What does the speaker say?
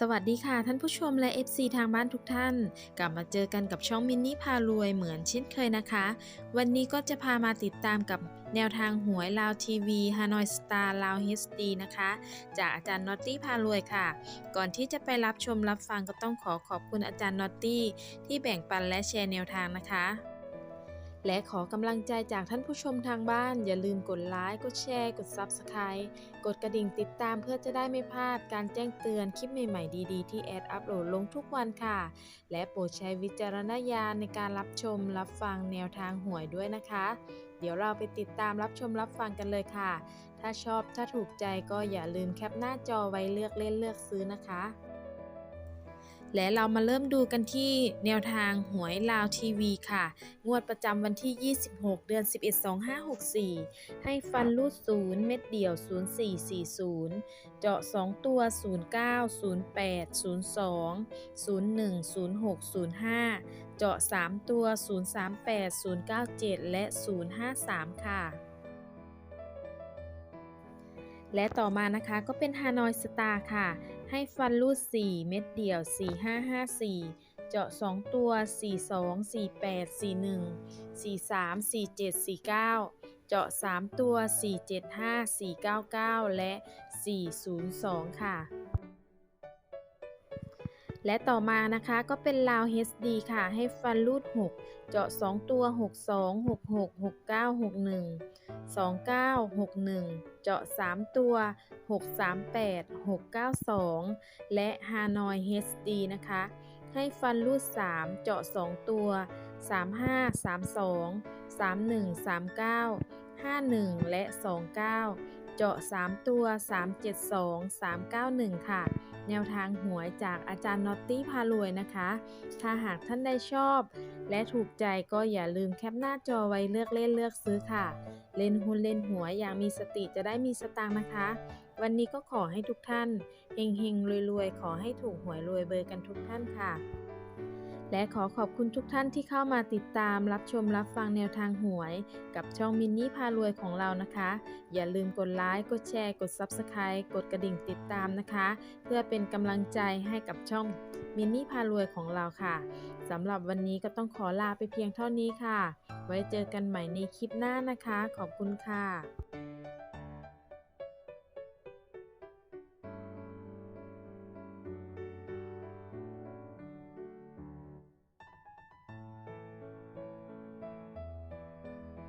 สวัสดีค่ะท่านผู้ชมและ FC ทางบ้านทุกท่าน กลับมาเจอกันกับช่องมินนี่พารวยเหมือนเช่นเคยนะคะ วันนี้ก็จะพามาติดตามกับแนวทางหวยลาวทีวีฮานอยสตาร์ลาวเฮสดีนะคะ จากอาจารย์นอตตี้พารวยค่ะ ก่อนที่จะไปรับชมรับฟังก็ต้องขอขอบคุณอาจารย์นอตตี้ที่แบ่งปันและแชร์แนวทางนะคะ และขอกำลังใจจากท่านผู้ชมทางบ้าน อย่าลืมกดไลค์ กดแชร์ กด Subscribe กดกระดิ่งติดตามเพื่อจะได้ไม่พลาดการแจ้งเตือนคลิปใหม่ๆดีๆ ที่แอดอัปโหลดลงทุกวันค่ะ และโปรดใช้วิจารณญาณในการรับชมรับฟังแนวทางหวยด้วยนะคะ เดี๋ยวเราไปติดตามรับชมรับฟังกันเลยค่ะ ถ้าชอบถ้าถูกใจก็อย่าลืมแคปหน้าจอไว้เลือกเล่นเลือกซื้อนะคะ และเรามาเริ่มดูกันที่แนวทางหวยลาวทีวีค่ะ งวดประจำวันที่ 26 เดือน 11 2564 ให้ฟันรูดศูนย์เม็ดเดี่ยว 0440 เจาะ 2 ตัว 09 08 02 01 06 05 เจาะ 3 ตัว 038 097 และ 053 ค่ะและต่อมานะคะก็เป็นฮานอยสตาร์ค่ะ ให้ฟันรูด 4 เม็ดเดี่ยว 4554 เจาะ 2 ตัว 42 48 41 43 47 49 เจาะ 3 ตัว 475 499 และ 402 ค่ะ และต่อมานะคะก็เป็นลาว HD ค่ะ ให้ฟันรูด 6 เจาะ 2 ตัว 62 66 69 61 29 61 เจาะ 3 ตัว 638 692 และฮานอย HD นะคะ ให้ฟันรูด 3 เจาะ 2 ตัว 35 32 31 39 51 และ 29 เจาะ 3 ตัว 372 391 ค่ะ แนวทางหวยจากอาจารย์นอตตี้พารวยนะคะ ถ้าหากท่านได้ชอบ และถูกใจก็อย่าลืมแคปหน้าจอไว้เลือกเล่นเลือกซื้อค่ะ เล่นหุ้นเล่นหวยอย่างมีสติจะได้มีสตางค์นะคะ วันนี้ก็ขอให้ทุกท่านเฮงเฮงรวยๆ ขอให้ถูกหวยรวยเบอร์กันทุกท่านค่ะ และขอขอบคุณทุกท่านที่เข้ามาติดตามรับชมรับฟังแนวทางหวย กับช่องมินนี่พารวยของเรานะคะ อย่าลืมกดไลค์กดแชร์กด Subscribe กดกระดิ่งติดตามนะคะ เพื่อเป็นกำลังใจให้กับช่องมินนี่พารวยของเราค่ะสำหรับวันนี้ก็ต้องขอลาไปเพียงเท่านี้ค่ะ ไว้เจอกันใหม่ในคลิปหน้านะคะ ขอบคุณค่ะ